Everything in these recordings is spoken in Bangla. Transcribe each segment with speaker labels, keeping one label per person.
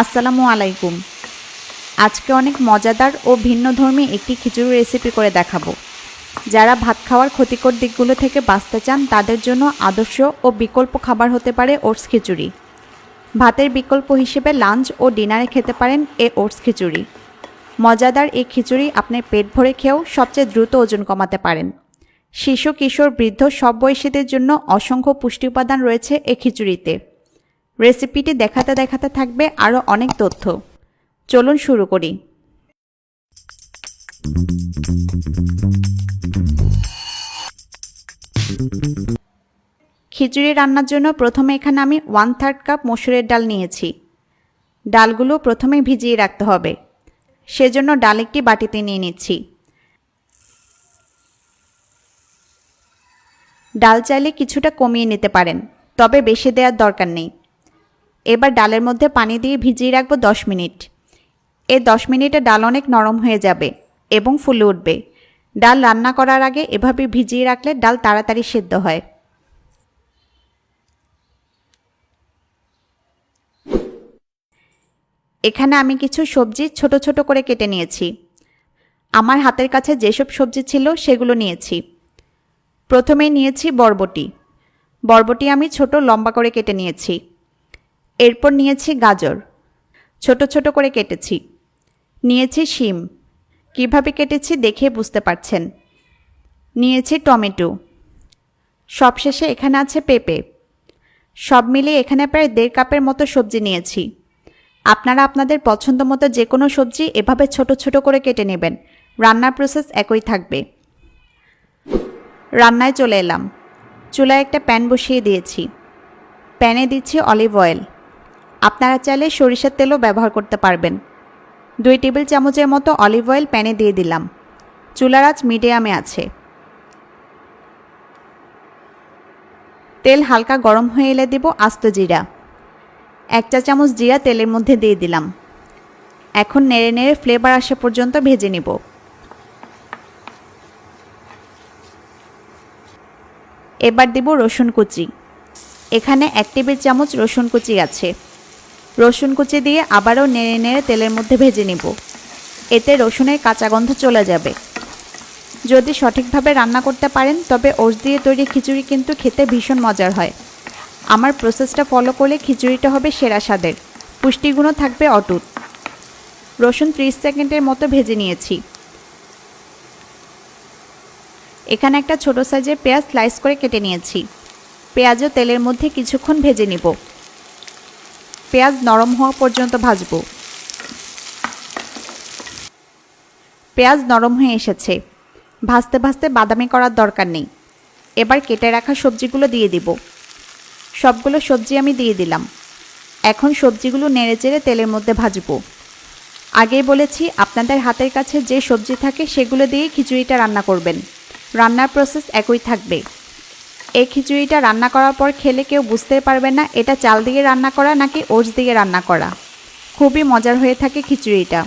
Speaker 1: আসসালামু আলাইকুম। আজকে অনেক মজাদার ও ভিন্নধর্মী একটি খিচুড়ি রেসিপি করে দেখাবো। যারা ভাত খাওয়ার ক্ষতিকর দিকগুলো থেকে বাঁচতে চান, তাদের জন্য আদর্শ ও বিকল্প খাবার হতে পারে ওটস খিচুড়ি। ভাতের বিকল্প হিসেবে লাঞ্চ ও ডিনারে খেতে পারেন এ ওটস খিচুড়ি। মজাদার এই খিচুড়ি আপনি পেট ভরে খেয়েও সবচেয়ে দ্রুত ওজন কমাতে পারেন। শিশু, কিশোর, বৃদ্ধ সব বয়সীদের জন্য অসংখ্য পুষ্টি উপাদান রয়েছে এ খিচুড়িতে। রেসিপিটি দেখাতে দেখাতে থাকবে আরও অনেক তথ্য। চলুন শুরু করি। খিচুড়ি রান্নার জন্য প্রথমে এখানে আমি ওয়ান থার্ড কাপ মসুরের ডাল নিয়েছি। ডালগুলো প্রথমে ভিজিয়ে রাখতে হবে। সেজন্য ডাল একটি বাটিতে নিয়ে নিচ্ছি। ডাল চাইলে কিছুটা কমিয়ে নিতে পারেন, তবে বেশি দেওয়ার দরকার নেই। এবার ডালের মধ্যে পানি দিয়ে ভিজিয়ে রাখব দশ মিনিট। এ দশ মিনিটে ডাল অনেক নরম হয়ে যাবে এবং ফুলে উঠবে। ডাল রান্না করার আগে এভাবে ভিজিয়ে রাখলে ডাল তাড়াতাড়ি সেদ্ধ হয়। এখানে আমি কিছু সবজি ছোট ছোট করে কেটে নিয়েছি। আমার হাতের কাছে যেসব সবজি ছিল সেগুলো নিয়েছি। প্রথমেই নিয়েছি বরবটি। বরবটি আমি ছোট লম্বা করে কেটে নিয়েছি। এরপর নিয়েছি গাজর। ছোট ছোট করে কেটেছি। নিয়েছি শিম। কীভাবে কেটেছি দেখে বুঝতে পারছেন। নিয়েছি টমেটো। সবশেষে এখানে আছে পেঁপে। সব মিলিয়ে এখানে প্রায় দেড় কাপের মতো সবজি নিয়েছি। আপনারা আপনাদের পছন্দ মতো যে কোনো সবজি এভাবে ছোট ছোট করে কেটে নেবেন। রান্নার প্রসেস একই থাকবে। রান্নায় চলে এলাম। চুলায় একটা প্যান বসিয়ে দিয়েছি। প্যানে দিচ্ছি অলিভ অয়েল আপনারা চাইলে সরিষার তেলও ব্যবহার করতে পারবেন। দুই টেবিল চামচের মতো অলিভ অয়েল প্যানে দিয়ে দিলাম। চুলার আঁচ মিডিয়ামে আছে। তেল হালকা গরম হয়ে এলে দেব আস্ত জিরা। এক চা চামচ জিরা তেলের মধ্যে দিয়ে দিলাম। এখন নেড়ে নেড়ে ফ্লেভার আসা পর্যন্ত ভেজে নিব। এবার দেব রসুন কুচি। এখানে এক টেবিল চামচ রসুন কুচি আছে। রসুন কুচি দিয়ে আবারও নেড়ে নেড়ে তেলের মধ্যে ভেজে নিব। এতে রসুনের কাঁচা গন্ধ চলে যাবে। যদি সঠিকভাবে রান্না করতে পারেন, তবে ওষ দিয়ে তৈরি খিচুড়ি কিন্তু খেতে ভীষণ মজার হয়। আমার প্রসেসটা ফলো করলে খিচুড়িটা হবে সেরা স্বাদের। পুষ্টিগুণও থাকবে অটুট। রসুন ত্রিশ সেকেন্ডের মতো ভেজে নিয়েছি। এখানে একটা ছোট সাইজের পেঁয়াজ স্লাইস করে কেটে নিয়েছি। পেঁয়াজও তেলের মধ্যে কিছুক্ষণ ভেজে নিব। পেঁয়াজ নরম হওয়া পর্যন্ত ভাজব। পেঁয়াজ নরম হয়ে এসেছে। ভাজতে ভাজতে বাদামি করার দরকার নেই। এবার কেটে রাখা সবজিগুলো দিয়ে দিব। সবগুলো সবজি আমি দিয়ে দিলাম। এখন সবজিগুলো নেড়ে চেড়ে তেলের মধ্যে ভাজবো। আগেই বলেছি, আপনাদের হাতের কাছে যে সবজি থাকে সেগুলো দিয়ে খিচুড়িটা রান্না করবেন। রান্নার প্রসেস একই থাকবে। এই খিচুড়িটা রান্না করার পর খেলে কেউ বুঝতে পারবে না, এটা চাল দিয়ে রান্না করা নাকি ওটস দিয়ে রান্না করা। খুবই মজার হয়ে থাকে খিচুড়িটা।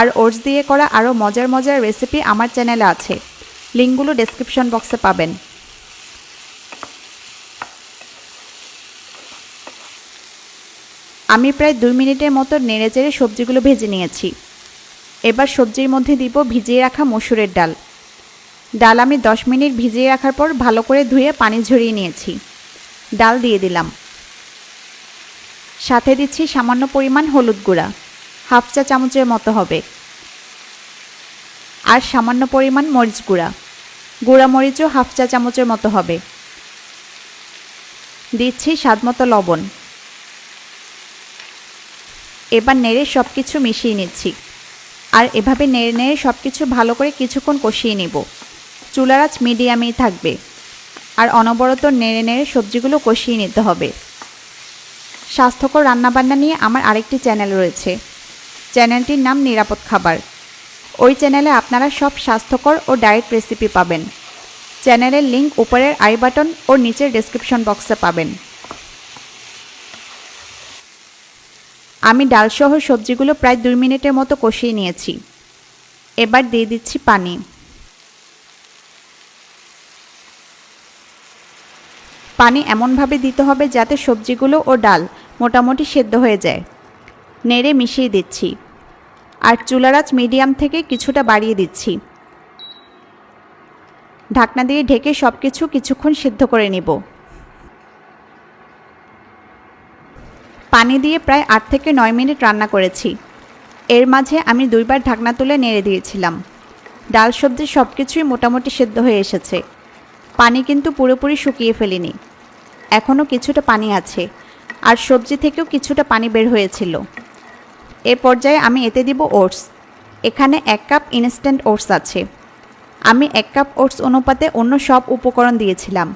Speaker 1: আর ওটস দিয়ে করা আরও মজার মজার রেসিপি আমার চ্যানেলে আছে। লিঙ্কগুলো ডেসক্রিপশন বক্সে পাবেন। আমি প্রায় দুই মিনিটের মতো নেড়ে চেড়ে সবজিগুলো ভেজে নিয়েছি। এবার সবজির মধ্যে দিব ভিজিয়ে রাখা মসুরের ডাল। ডাল আমি দশ মিনিট ভিজিয়ে রাখার পর ভালো করে ধুয়ে পানি ঝরিয়ে নিয়েছি। ডাল দিয়ে দিলাম। সাথে দিচ্ছি সামান্য পরিমাণ হলুদ গুঁড়া, হাফ চা চামচের মতো হবে। আর সামান্য পরিমাণ মরিচ গুঁড়া গুঁড়া মরিচও হাফ চা চামচের মতো হবে। দিচ্ছি স্বাদমতো লবণ। এবার নেড়ে সব কিছু মিশিয়ে নিচ্ছি। আর এভাবে নেড়ে নেড়ে সব কিছু ভালো করে কিছুক্ষণ কষিয়ে নেব। চুলার আঁচ মিডিয়ামেই থাকবে। আর অনবরত নেড়ে নেড়ে সবজিগুলো কষিয়ে নিতে হবে। স্বাস্থ্যকর রান্নাবান্না নিয়ে আমার আরেকটি চ্যানেল রয়েছে। চ্যানেলটির নাম নিরাপদ খাবার। ওই চ্যানেলে আপনারা সব স্বাস্থ্যকর ও ডায়েট রেসিপি পাবেন। চ্যানেলের লিঙ্ক উপরের আই বাটন ও নিচের ডেসক্রিপশন বক্সে পাবেন। আমি ডালসহ সবজিগুলো প্রায় দুই মিনিটের মতো কষিয়ে নিয়েছি। এবার দিয়ে দিচ্ছি পানি। পানি এমনভাবে দিতে হবে যাতে সবজিগুলো ও ডাল মোটামুটি সেদ্ধ হয়ে যায়। নেড়ে মিশিয়ে দিচ্ছি। আর চুলারাজ মিডিয়াম থেকে কিছুটা বাড়িয়ে দিচ্ছি। ঢাকনা দিয়ে ঢেকে সব কিছু কিছুক্ষণ সিদ্ধ করে নিব। পানি দিয়ে প্রায় আট থেকে নয় মিনিট রান্না করেছি। এর মাঝে আমি দুইবার ঢাকনা তুলে নেড়ে দিয়েছিলাম। ডাল সবজি সব কিছুই মোটামুটি সেদ্ধ হয়ে এসেছে। পানি কিন্তু পুরোপুরি শুকিয়ে ফেলিনি। এখনও কিছুটা পানি আছে, আর সবজি থেকেও কিছুটা পানি বের হয়েছিল। এ পর্যায়ে আমি এতে দিব ওটস। এখানে এক কাপ ইনস্ট্যান্ট ওটস আছে। আমি এক কাপ ওটস অনুপাতে অন্য সব উপকরণ দিয়েছিলাম।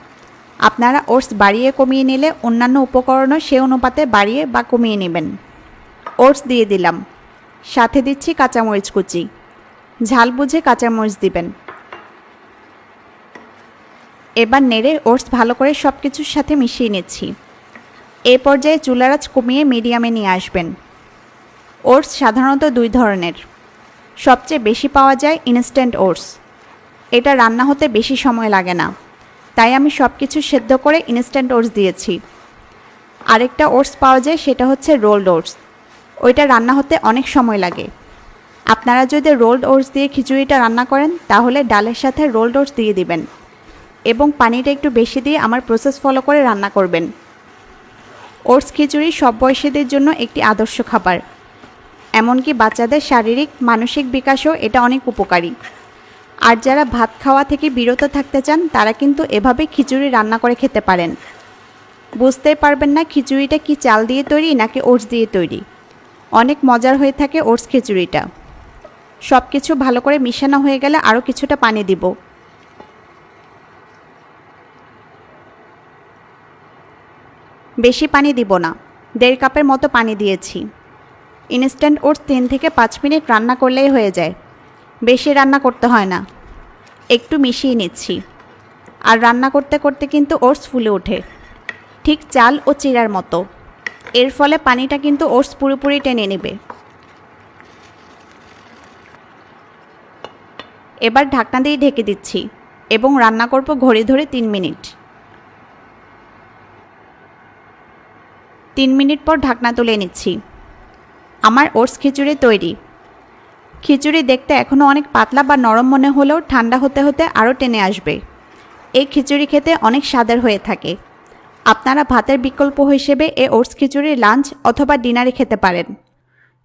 Speaker 1: আপনারা ওটস বাড়িয়ে কমিয়ে নিলে অন্যান্য উপকরণও সে অনুপাতে বাড়িয়ে বা কমিয়ে নেবেন। ওটস দিয়ে দিলাম। সাথে দিচ্ছি কাঁচামরিচ কুচি। ঝাল বুঝে কাঁচামরিচ দিবেন। এবার নেড়ে ওটস ভালো করে সব কিছুর সাথে মিশিয়ে নিচ্ছি। এ পর্যায়ে চুলারাজ কমিয়ে মিডিয়ামে নিয়ে আসবেন। ওটস সাধারণত দুই ধরনের। সবচেয়ে বেশি পাওয়া যায় ইনস্ট্যান্ট ওটস এটা রান্না হতে বেশি সময় লাগে না। তাই আমি সব কিছু সেদ্ধ করে ইনস্ট্যান্ট ওটস দিয়েছি। আরেকটা ওটস পাওয়া যায় সেটা হচ্ছে রোলড ওটস ওইটা রান্না হতে অনেক সময় লাগে। আপনারা যদি রোলড ওটস দিয়ে খিচুড়িটা রান্না করেন, তাহলে ডালের সাথে রোলড ওটস দিয়ে দিবেন। এবং পানিটা একটু বেশি দিয়ে আমার প্রসেস ফলো করে রান্না করবেন। ওটস খিচুড়ি সব বয়সীদের জন্য একটি আদর্শ খাবার। এমনকি বাচ্চাদের শারীরিক, মানসিক বিকাশেও এটা অনেক উপকারী। আর যারা ভাত খাওয়া থেকে বিরত থাকতে চান, তারা কিন্তু এভাবে খিচুড়ি রান্না করে খেতে পারেন। বুঝতেই পারবেন না খিচুড়িটা কি চাল দিয়ে তৈরি নাকি ওটস দিয়ে তৈরি। অনেক মজার হয়ে থাকে ওটস খিচুড়িটা। সব কিছু ভালো করে মিশানো হয়ে গেলে আরও কিছুটা পানি দিব। বেশি পানি দিব না। দেড় কাপের মতো পানি দিয়েছি। ইনস্ট্যান্ট ওটস তিন থেকে পাঁচ মিনিট রান্না করলেই হয়ে যায়। বেশি রান্না করতে হয় না। একটু মিশিয়ে নিচ্ছি। আর রান্না করতে করতে কিন্তু ওটস ফুলে ওঠে। ঠিক চাল ও চিড়ার মতো। এর ফলে পানিটা কিন্তু ওটস পুরোপুরি টেনে নেবে। এবার ঢাকনা দিয়ে ঢেকে দিচ্ছি এবং রান্না করব ঘড়ি ধরে তিন মিনিট। তিন মিনিট পর ঢাকনা তুলে নিচ্ছি। আমার ওটস খিচুড়ি তৈরি। খিচুড়ি দেখতে এখনও অনেক পাতলা বা নরম মনে হলেও ঠান্ডা হতে হতে আরও টেনে আসবে। এই খিচুড়ি খেতে অনেক স্বাদের হয়ে থাকে। আপনারা ভাতের বিকল্প হিসেবে এ ওটস খিচুড়ি লাঞ্চ অথবা ডিনারে খেতে পারেন।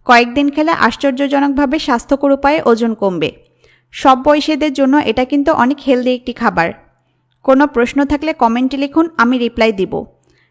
Speaker 1: কয়েকদিন খেলে আশ্চর্যজনকভাবে স্বাস্থ্যকর উপায়ে ওজন কমবে। সব বয়সীদের জন্য এটা কিন্তু অনেক হেলদি একটি খাবার। কোনো প্রশ্ন থাকলে কমেন্টে লিখুন, আমি রিপ্লাই দিব।